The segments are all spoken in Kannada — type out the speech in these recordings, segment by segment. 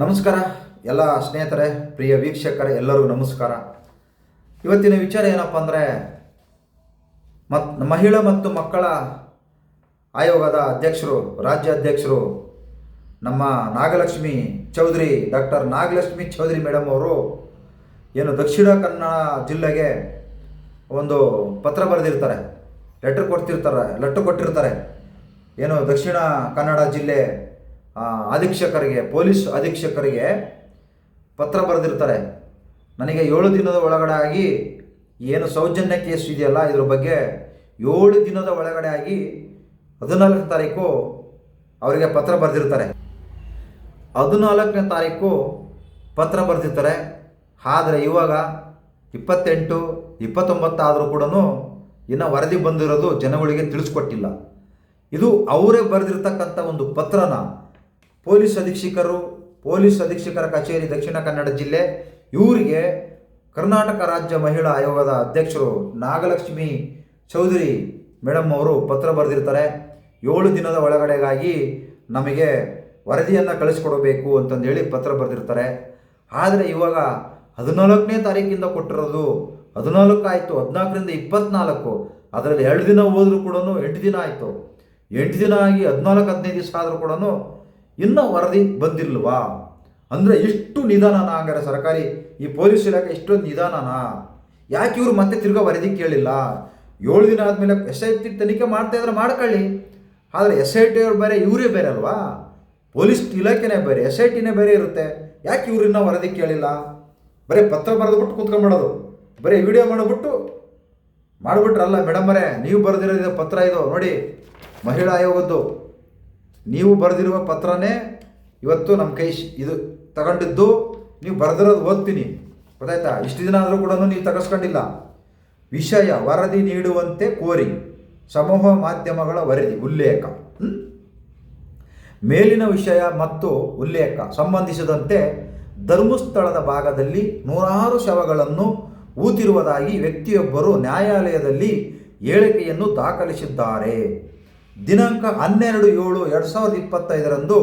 ನಮಸ್ಕಾರ, ಎಲ್ಲ ಸ್ನೇಹಿತರೆ, ಪ್ರಿಯ ವೀಕ್ಷಕರೇ, ಎಲ್ಲರಿಗೂ ನಮಸ್ಕಾರ. ಇವತ್ತಿನ ವಿಚಾರ ಏನಪ್ಪ ಅಂದರೆ, ಮತ್ ಮಹಿಳಾ ಮತ್ತು ಮಕ್ಕಳ ಆಯೋಗದ ಅಧ್ಯಕ್ಷರು, ರಾಜ್ಯ ಅಧ್ಯಕ್ಷರು ನಮ್ಮ ನಾಗಲಕ್ಷ್ಮಿ ಚೌಧರಿ, ಡಾಕ್ಟರ್ ನಾಗಲಕ್ಷ್ಮಿ ಚೌಧರಿ ಮೇಡಮ್ ಅವರು ಏನು ದಕ್ಷಿಣ ಕನ್ನಡ ಜಿಲ್ಲೆಗೆ ಒಂದು ಪತ್ರ ಬರೆದಿರ್ತಾರೆ. ಲೆಟ್ರ್ ಕೊಡ್ತಿರ್ತಾರೆ ಲೆಟ್ರ್ ಕೊಟ್ಟಿರ್ತಾರೆ. ಏನು ದಕ್ಷಿಣ ಕನ್ನಡ ಜಿಲ್ಲೆ ಅಧೀಕ್ಷಕರಿಗೆ, ಪೊಲೀಸ್ ಅಧೀಕ್ಷಕರಿಗೆ ಪತ್ರ ಬರೆದಿರ್ತಾರೆ. ನನಗೆ ಏಳು ದಿನದ ಒಳಗಡೆ ಆಗಿ ಏನು ಸೌಜನ್ಯ ಕೇಸ್ ಇದೆಯಲ್ಲ, ಇದ್ರ ಬಗ್ಗೆ ಏಳು ದಿನದ ಒಳಗಡೆ ಆಗಿ ಹದಿನಾಲ್ಕನೇ ತಾರೀಕು ಅವರಿಗೆ ಪತ್ರ ಬರೆದಿರ್ತಾರೆ. ಹದಿನಾಲ್ಕನೇ ತಾರೀಕು ಪತ್ರ ಬರೆದಿರ್ತಾರೆ. ಆದರೆ ಇವಾಗ ಇಪ್ಪತ್ತೆಂಟು ಇಪ್ಪತ್ತೊಂಬತ್ತು ಆದರೂ ಕೂಡ ಇನ್ನು ವರದಿ ಬಂದಿರೋದು ಜನಗಳಿಗೆ ತಿಳಿಸ್ಕೊಟ್ಟಿಲ್ಲ. ಇದು ಅವರೇ ಬರೆದಿರ್ತಕ್ಕಂಥ ಒಂದು ಪತ್ರನ ಪೊಲೀಸ್ ಅಧೀಕ್ಷಕರು, ಪೊಲೀಸ್ ಅಧೀಕ್ಷಕರ ಕಚೇರಿ ದಕ್ಷಿಣ ಕನ್ನಡ ಜಿಲ್ಲೆ, ಇವರಿಗೆ ಕರ್ನಾಟಕ ರಾಜ್ಯ ಮಹಿಳಾ ಆಯೋಗದ ಅಧ್ಯಕ್ಷರು ನಾಗಲಕ್ಷ್ಮಿ ಚೌಧರಿ ಮೇಡಮ್ ಅವರು ಪತ್ರ ಬರೆದಿರ್ತಾರೆ. ಏಳು ದಿನದ ಒಳಗಡೆಗಾಗಿ ನಮಗೆ ವರದಿಯನ್ನು ಕಳಿಸ್ಕೊಡಬೇಕು ಅಂತಂದೇಳಿ ಪತ್ರ ಬರೆದಿರ್ತಾರೆ. ಆದರೆ ಇವಾಗ ಹದಿನಾಲ್ಕನೇ ತಾರೀಕಿಂದ ಕೊಟ್ಟಿರೋದು ಹದಿನಾಲ್ಕು ಆಯಿತು, ಹದಿನಾಲ್ಕರಿಂದ ಇಪ್ಪತ್ನಾಲ್ಕು. ಅದರಲ್ಲಿ ಎರಡು ದಿನ ಹೋದರೂ ಕೂಡ ಎಂಟು ದಿನ ಆಯಿತು. ಎಂಟು ದಿನ ಆಗಿ ಹದಿನಾಲ್ಕು, ಹದಿನೈದು ದಿವಸ ಆದರೂ ಕೂಡ ಇನ್ನೂ ವರದಿ ಬಂದಿಲ್ವಾ ಅಂದರೆ ಇಷ್ಟು ನಿಧಾನನಾ ಹಂಗಾರೆ ಸರ್ಕಾರಿ ಈ ಪೊಲೀಸ್ ಇಲಾಖೆ ಇಷ್ಟೊಂದು ನಿಧಾನನಾ? ಯಾಕೆ ಇವರು ಮತ್ತೆ ತಿರ್ಗಾ ವರದಿ ಕೇಳಿಲ್ಲ? ಏಳು ದಿನ ಆದಮೇಲೆ ಎಸ್ ಐ ಟಿ ತನಿಖೆ ಮಾಡ್ತಾ ಇದ್ರೆ ಮಾಡ್ಕೊಳ್ಳಿ. ಆದರೆ ಎಸ್ ಐ ಟಿ ಅವ್ರು ಬೇರೆ, ಇವರೇ ಬೇರೆ ಅಲ್ವಾ? ಪೊಲೀಸ್ ಇಲಾಖೆನೇ ಬೇರೆ, ಎಸ್ ಐ ಟಿನೇ ಬೇರೆ ಇರುತ್ತೆ. ಯಾಕೆ ಇವ್ರು ಇನ್ನೂ ವರದಿ ಕೇಳಿಲ್ಲ? ಬರೀ ಪತ್ರ ಬರೆದ್ಬಿಟ್ಟು ಕೂತ್ಕೊಂಡ್ಬಿಡೋದು ಬರೀ ವಿಡಿಯೋ ಮಾಡಿಬಿಟ್ಟು ಮಾಡಿಬಿಟ್ರಲ್ಲ ಮೇಡಮರೇ ನೀವು ಬರೆದಿರೋದು ಪತ್ರ ಇದು, ನೋಡಿ, ಮಹಿಳಾ ಆಯೋಗದ್ದು. ನೀವು ಬರೆದಿರುವ ಪತ್ರನೇ ಇವತ್ತು ನಮ್ಮ ಕೈ ಇದು ತಗೊಂಡಿದ್ದು, ನೀವು ಬರೆದಿರೋದು ಓದ್ತೀನಿ. ಗೊತ್ತಾಯ್ತಾ? ಇಷ್ಟು ದಿನ ಆದರೂ ಕೂಡ ನೀವು ತಗಸ್ಕೊಂಡಿಲ್ಲ. ವಿಷಯ ವರದಿ ನೀಡುವಂತೆ ಕೋರಿ, ಸಮೂಹ ಮಾಧ್ಯಮಗಳ ವರದಿ, ಉಲ್ಲೇಖ ಮೇಲಿನ ವಿಷಯ ಮತ್ತು ಉಲ್ಲೇಖ ಸಂಬಂಧಿಸಿದಂತೆ ಧರ್ಮಸ್ಥಳದ ಭಾಗದಲ್ಲಿ ನೂರಾರು ಶವಗಳನ್ನು ಊತಿರುವುದಾಗಿ ವ್ಯಕ್ತಿಯೊಬ್ಬರು ನ್ಯಾಯಾಲಯದಲ್ಲಿ ಹೇಳಿಕೆಯನ್ನು ದಾಖಲಿಸಿದ್ದಾರೆ. ದಿನಾಂಕ ಹನ್ನೆರಡು ಏಳು ಎರಡು ಸಾವಿರದ ಇಪ್ಪತ್ತೈದರಂದು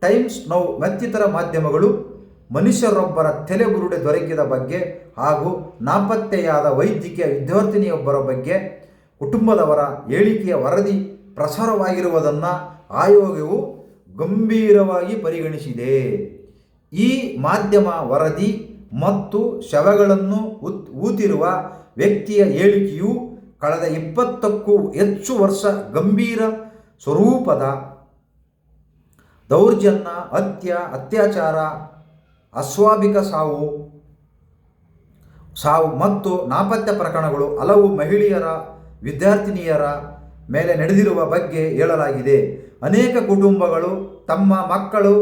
ಟೈಮ್ಸ್ ನೌ ಮತ್ತಿತರ ಮಾಧ್ಯಮಗಳು ಮನುಷ್ಯರೊಬ್ಬರ ತಲೆಬುರುಡೆ ದೊರಕಿದ ಬಗ್ಗೆ ಹಾಗೂ ನಾಪತ್ತೆಯಾದ ವೈದ್ಯಕೀಯ ವಿದ್ಯಾರ್ಥಿನಿಯೊಬ್ಬರ ಬಗ್ಗೆ ಕುಟುಂಬದವರ ಹೇಳಿಕೆಯ ವರದಿ ಪ್ರಸಾರವಾಗಿರುವುದನ್ನು ಆಯೋಗವು ಗಂಭೀರವಾಗಿ ಪರಿಗಣಿಸಿದೆ. ಈ ಮಾಧ್ಯಮ ವರದಿ ಮತ್ತು ಶವಗಳನ್ನು ಉತ್ ಊತಿರುವ ವ್ಯಕ್ತಿಯ ಹೇಳಿಕೆಯು ಕಳೆದ ಇಪ್ಪತ್ತಕ್ಕೂ ಹೆಚ್ಚು ವರ್ಷ ಗಂಭೀರ ಸ್ವರೂಪದ ದೌರ್ಜನ್ಯ, ಹತ್ಯ, ಅತ್ಯಾಚಾರ, ಅಸ್ವಾಭಿಕ ಸಾವು ಸಾವು ಮತ್ತು ನಾಪತ್ಯ ಪ್ರಕರಣಗಳು ಹಲವು ಮಹಿಳೆಯರ, ವಿದ್ಯಾರ್ಥಿನಿಯರ ಮೇಲೆ ನಡೆದಿರುವ ಬಗ್ಗೆ ಹೇಳಲಾಗಿದೆ. ಅನೇಕ ಕುಟುಂಬಗಳು ತಮ್ಮ ಮಕ್ಕಳು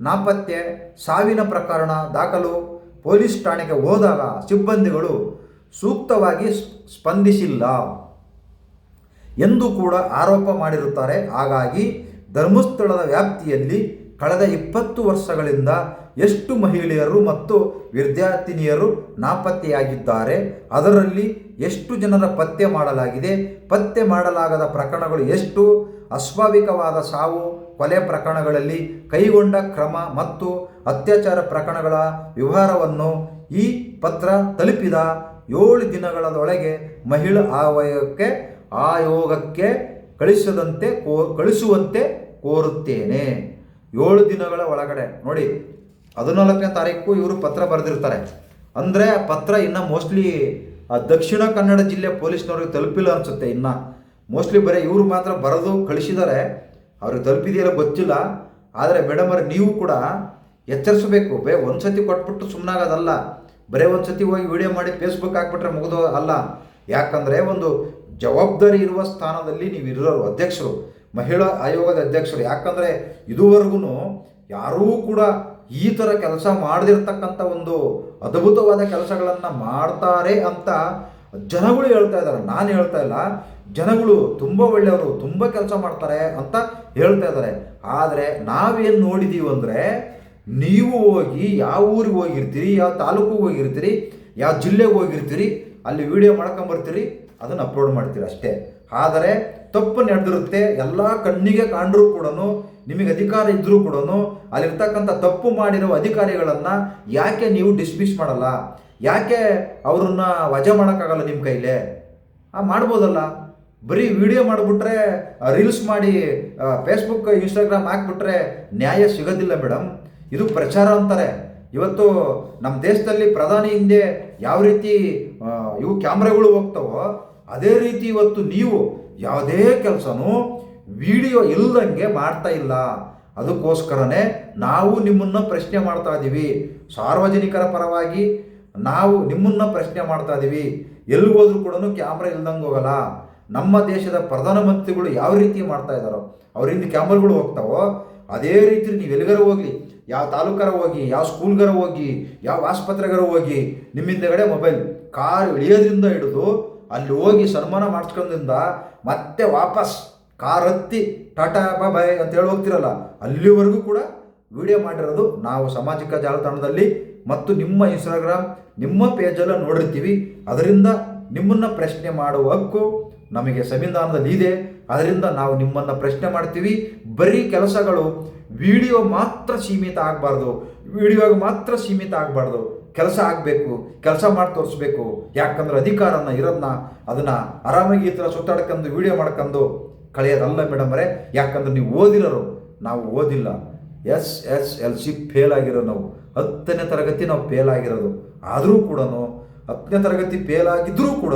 ನಾಪತ್ತೆ, ಸಾವಿನ ಪ್ರಕರಣ ದಾಖಲು, ಪೊಲೀಸ್ ಠಾಣೆಗೆ ಹೋದಾಗ ಸಿಬ್ಬಂದಿಗಳು ಸೂಕ್ತವಾಗಿ ಸ್ಪ- ಸ್ಪಂದಿಸಿಲ್ಲ ಎಂದು ಕೂಡ ಆರೋಪ ಮಾಡಿರುತ್ತಾರೆ. ಹಾಗಾಗಿ ಧರ್ಮಸ್ಥಳದ ವ್ಯಾಪ್ತಿಯಲ್ಲಿ ಕಳೆದ ಇಪ್ಪತ್ತು ವರ್ಷಗಳಿಂದ ಎಷ್ಟು ಮಹಿಳೆಯರು ಮತ್ತು ವಿದ್ಯಾರ್ಥಿನಿಯರು ನಾಪತ್ತೆಯಾಗಿದ್ದಾರೆ, ಅದರಲ್ಲಿ ಎಷ್ಟು ಜನರ ಪತ್ತೆ ಮಾಡಲಾಗಿದೆ, ಪತ್ತೆ ಮಾಡಲಾಗದ ಪ್ರಕರಣಗಳು ಎಷ್ಟು, ಅಸ್ವಾಭಾವಿಕವಾದ ಸಾವು ಕೊಲೆ ಪ್ರಕರಣಗಳಲ್ಲಿ ಕೈಗೊಂಡ ಕ್ರಮ ಮತ್ತು ಅತ್ಯಾಚಾರ ಪ್ರಕರಣಗಳ ವಿವರವನ್ನು ಈ ಪತ್ರ ತಲುಪಿದ ಏಳು ದಿನಗಳೊಳಗೆ ಮಹಿಳಾ ಆವಯಕ್ಕೆ ಆಯೋಗಕ್ಕೆ ಕಳಿಸದಂತೆ ಕೋ, ಕಳಿಸುವಂತೆ ಕೋರುತ್ತೇನೆ. ಏಳು ದಿನಗಳ ಒಳಗಡೆ, ನೋಡಿ, ಹದಿನಾಲ್ಕನೇ ತಾರೀಕು ಇವರು ಪತ್ರ ಬರೆದಿರ್ತಾರೆ. ಅಂದರೆ ಪತ್ರ ಇನ್ನು ಮೋಸ್ಟ್ಲಿ ದಕ್ಷಿಣ ಕನ್ನಡ ಜಿಲ್ಲೆ ಪೊಲೀಸ್ನವ್ರಿಗೆ ತಲುಪಿಲ್ಲ ಅನಿಸುತ್ತೆ ಇನ್ನು. ಮೋಸ್ಟ್ಲಿ ಬರೀ ಇವರು ಮಾತ್ರ ಬರೆದು ಕಳಿಸಿದ್ದಾರೆ ಅವ್ರಿಗೆ ತಲುಪಿದೆಯಲ್ಲ ಗೊತ್ತಿಲ್ಲ. ಆದರೆ ಮೇಡಮರ್ ನೀವು ಕೂಡ ಎಚ್ಚರಿಸಬೇಕು. ಬೇ ಒಂದು ಸತಿ ಕೊಟ್ಬಿಟ್ಟು ಸುಮ್ಮನಾಗೋದಲ್ಲ ಬರೀ ಒಂದು ಸತಿ ಹೋಗಿ ವಿಡಿಯೋ ಮಾಡಿ ಫೇಸ್ಬುಕ್ ಹಾಕ್ಬಿಟ್ರೆ ಮುಗಿದು ಅಲ್ಲ. ಯಾಕಂದರೆ ಒಂದು ಜವಾಬ್ದಾರಿ ಇರುವ ಸ್ಥಾನದಲ್ಲಿ ನೀವು ಇರೋರು ಅಧ್ಯಕ್ಷರು, ಮಹಿಳಾ ಆಯೋಗದ ಅಧ್ಯಕ್ಷರು. ಯಾಕಂದರೆ ಇದುವರೆಗೂ ಯಾರೂ ಕೂಡ ಈ ಥರ ಕೆಲಸ ಮಾಡದಿರ್ತಕ್ಕಂಥ ಒಂದು ಅದ್ಭುತವಾದ ಕೆಲಸಗಳನ್ನು ಮಾಡ್ತಾರೆ ಅಂತ ಜನಗಳು ಹೇಳ್ತಾ ಇದ್ದಾರೆ. ನಾನು ಹೇಳ್ತಾ ಇಲ್ಲ, ಜನಗಳು ತುಂಬ ಒಳ್ಳೆಯವರು, ತುಂಬ ಕೆಲಸ ಮಾಡ್ತಾರೆ ಅಂತ ಹೇಳ್ತಾ ಇದ್ದಾರೆ. ಆದರೆ ನಾವೇನು ನೋಡಿದ್ದೀವಿ ಅಂದರೆ ನೀವು ಹೋಗಿ ಯಾವ ಊರಿಗೆ ಹೋಗಿರ್ತೀರಿ, ಯಾವ ತಾಲೂಕಿಗೆ ಹೋಗಿರ್ತೀರಿ, ಯಾವ ಜಿಲ್ಲೆಗೆ ಹೋಗಿರ್ತೀರಿ, ಅಲ್ಲಿ ವಿಡಿಯೋ ಮಾಡ್ಕೊಂಬರ್ತೀರಿ, ಅದನ್ನು ಅಪ್ಲೋಡ್ ಮಾಡ್ತೀರಿ ಅಷ್ಟೇ. ಆದರೆ ತಪ್ಪು ನಡೆದಿರುತ್ತೆ, ಎಲ್ಲ ಕಣ್ಣಿಗೆ ಕಾಣ್ರೂ ಕೂಡ ನಿಮಗೆ ಅಧಿಕಾರ ಇದ್ದರೂ ಕೂಡ ಅಲ್ಲಿರ್ತಕ್ಕಂಥ ತಪ್ಪು ಮಾಡಿರೋ ಅಧಿಕಾರಿಗಳನ್ನು ಯಾಕೆ ನೀವು ಡಿಸ್ಮಿಸ್ ಮಾಡಲ್ಲ? ಯಾಕೆ ಅವ್ರನ್ನ ವಜಾ ಮಾಡೋಕ್ಕಾಗಲ್ಲ ನಿಮ್ಮ ಕೈಲೇ? ಆ, ಮಾಡ್ಬೋದಲ್ಲ. ಬರೀ ವಿಡಿಯೋ ಮಾಡಿಬಿಟ್ರೆ ರೀಲ್ಸ್ ಮಾಡಿ ಫೇಸ್ಬುಕ್ ಇನ್ಸ್ಟಾಗ್ರಾಮ್ ಹಾಕ್ಬಿಟ್ರೆ ನ್ಯಾಯ ಸಿಗೋದಿಲ್ಲ ಮೇಡಮ್ ಇದು ಪ್ರಚಾರ ಅಂತಾರೆ. ಇವತ್ತು ನಮ್ಮ ದೇಶದಲ್ಲಿ ಪ್ರಧಾನಿ ಹಿಂದೆ ಯಾವ ರೀತಿ ಇವು ಕ್ಯಾಮ್ರಾಗಳು ಹೋಗ್ತಾವೋ, ಅದೇ ರೀತಿ ಇವತ್ತು ನೀವು ಯಾವುದೇ ಕೆಲಸನೂ ವಿಡಿಯೋ ಇಲ್ಲದಂಗೆ ಮಾಡ್ತಾ ಇಲ್ಲ. ಅದಕ್ಕೋಸ್ಕರನೇ ನಾವು ನಿಮ್ಮನ್ನ ಪ್ರಶ್ನೆ ಮಾಡ್ತಾ ಇದ್ದೀವಿ ಸಾರ್ವಜನಿಕರ ಪರವಾಗಿ ನಾವು ನಿಮ್ಮನ್ನ ಪ್ರಶ್ನೆ ಮಾಡ್ತಾ ಇದ್ದೀವಿ ಎಲ್ಲಿ ಹೋದ್ರೂ ಕೂಡ ಕ್ಯಾಮ್ರಾ ಇಲ್ದಂಗೆ ಹೋಗಲ್ಲ. ನಮ್ಮ ದೇಶದ ಪ್ರಧಾನಮಂತ್ರಿಗಳು ಯಾವ ರೀತಿ ಮಾಡ್ತಾ ಇದ್ದಾರೋ ಅವರಿಂದ ಕ್ಯಾಮ್ರಾಗಳು ಹೋಗ್ತಾವೋ, ಅದೇ ರೀತಿ ನೀವು ಎಲ್ಲಿಗಾರು ಹೋಗ್ಲಿ. ಯಾವ ತಾಲೂಕರ ಹೋಗಿ, ಯಾವ ಸ್ಕೂಲ್ಗಾರ ಹೋಗಿ, ಯಾವ ಆಸ್ಪತ್ರೆಗಾರ ಹೋಗಿ ನಿಮ್ಮ ಹಿಂದೆಗಡೆ ಮೊಬೈಲ್, ಕಾರ್ ಇಳಿಯೋದ್ರಿಂದ ಹಿಡಿದು ಅಲ್ಲಿ ಹೋಗಿ ಸನ್ಮಾನ ಮಾಡಿಸ್ಕೊಂಡ್ರಿಂದ ಮತ್ತೆ ವಾಪಸ್ ಕಾರ್ ಹತ್ತಿ ಟಾಟಾ ಬಾಯ್ ಅಂತ ಹೇಳಿ ಹೋಗ್ತಿರಲ್ಲ, ಅಲ್ಲಿವರೆಗೂ ಕೂಡ ವಿಡಿಯೋ ಮಾಡಿರೋದು ನಾವು ಸಾಮಾಜಿಕ ಜಾಲತಾಣದಲ್ಲಿ ಮತ್ತು ನಿಮ್ಮ ಇನ್ಸ್ಟಾಗ್ರಾಮ್ ನಿಮ್ಮ ಪೇಜೆಲ್ಲ ನೋಡಿರ್ತೀವಿ. ಅದರಿಂದ ನಿಮ್ಮನ್ನು ಪ್ರಶ್ನೆ ಮಾಡುವ ಹಕ್ಕು ನಮಗೆ ಸಂವಿಧಾನದಲ್ಲಿ ಇದೆ ಅದರಿಂದ ನಾವು ನಿಮ್ಮನ್ನು ಪ್ರಶ್ನೆ ಮಾಡ್ತೀವಿ. ಬರೀ ಕೆಲಸಗಳು ವಿಡಿಯೋ ಮಾತ್ರ ಸೀಮಿತ ಆಗಬಾರ್ದು. ವಿಡಿಯೋಗೆ ಮಾತ್ರ ಸೀಮಿತ ಆಗಬಾರ್ದು. ಕೆಲಸ ಆಗಬೇಕು. ಕೆಲಸ ಮಾಡಿ ತೋರಿಸ್ಬೇಕು. ಯಾಕಂದ್ರೆ ಅಧಿಕಾರನ ಇರೋದನ್ನ ಅದನ್ನು ಆರಾಮಾಗಿ ಈ ಥರ ಸುತ್ತಾಡ್ಕೊಂಡು ವಿಡಿಯೋ ಮಾಡ್ಕೊಂಡು ಕಳೆಯೋದಲ್ಲ ಮೇಡಮರೇ ಯಾಕಂದ್ರೆ ನೀವು ಓದಿರೋರು. ನಾವು ಓದಿಲ್ಲ. S S L C fail ಆಗಿರೋ ನಾವು. ಹತ್ತನೇ ತರಗತಿ ನಾವು ಫೇಲ್ ಆಗಿರೋದು. ಆದರೂ ಕೂಡ ಹತ್ತನೇ ತರಗತಿ ಫೇಲ್ ಆಗಿದ್ದರೂ ಕೂಡ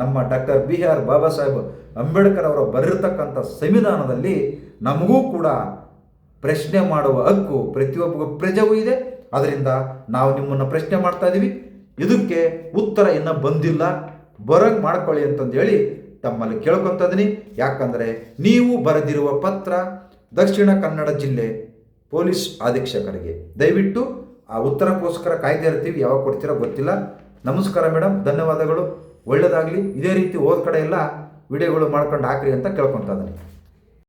ನಮ್ಮ doctor B R Baba Saheb Ambedkar ಅವರು ಬರೆದಿರ್ತಕ್ಕಂಥ ಸಂವಿಧಾನದಲ್ಲಿ ನಮಗೂ ಕೂಡ ಪ್ರಶ್ನೆ ಮಾಡುವ ಹಕ್ಕು ಪ್ರತಿಯೊಬ್ಬ ಪ್ರಜೆಗೂ ಇದೆ. ಅದರಿಂದ ನಾವು ನಿಮ್ಮನ್ನು ಪ್ರಶ್ನೆ ಮಾಡ್ತಾ ಇದ್ದೀವಿ ಇದಕ್ಕೆ ಉತ್ತರ ಇನ್ನೂ ಬಂದಿಲ್ಲ. ಬರೋಂಗೆ ಮಾಡ್ಕೊಳ್ಳಿ ಅಂತಂದು ಹೇಳಿ ತಮ್ಮಲ್ಲಿ ಕೇಳ್ಕೊತಾ ಇದ್ದೀನಿ ಯಾಕಂದರೆ ನೀವು ಬರೆದಿರುವ ಪತ್ರ ದಕ್ಷಿಣ ಕನ್ನಡ ಜಿಲ್ಲೆ ಪೊಲೀಸ್ ಅಧೀಕ್ಷಕರಿಗೆ. ದಯವಿಟ್ಟು ಆ ಉತ್ತರಕ್ಕೋಸ್ಕರ ಕಾಯ್ದೆ ಇರ್ತೀವಿ. ಯಾವಾಗ ಕೊಡ್ತೀರೋ ಗೊತ್ತಿಲ್ಲ. ನಮಸ್ಕಾರ ಮೇಡಮ್ ಧನ್ಯವಾದಗಳು. ಒಳ್ಳೆಯದಾಗಲಿ ಇದೇ ರೀತಿ ಹೋದ ಕಡೆ ಎಲ್ಲ ವಿಡಿಯೋಗಳು ಮಾಡ್ಕೊಂಡು ಹಾಕ್ರಿ ಅಂತ ಕೇಳ್ಕೊತಾ ಇದ್ದೀನಿ.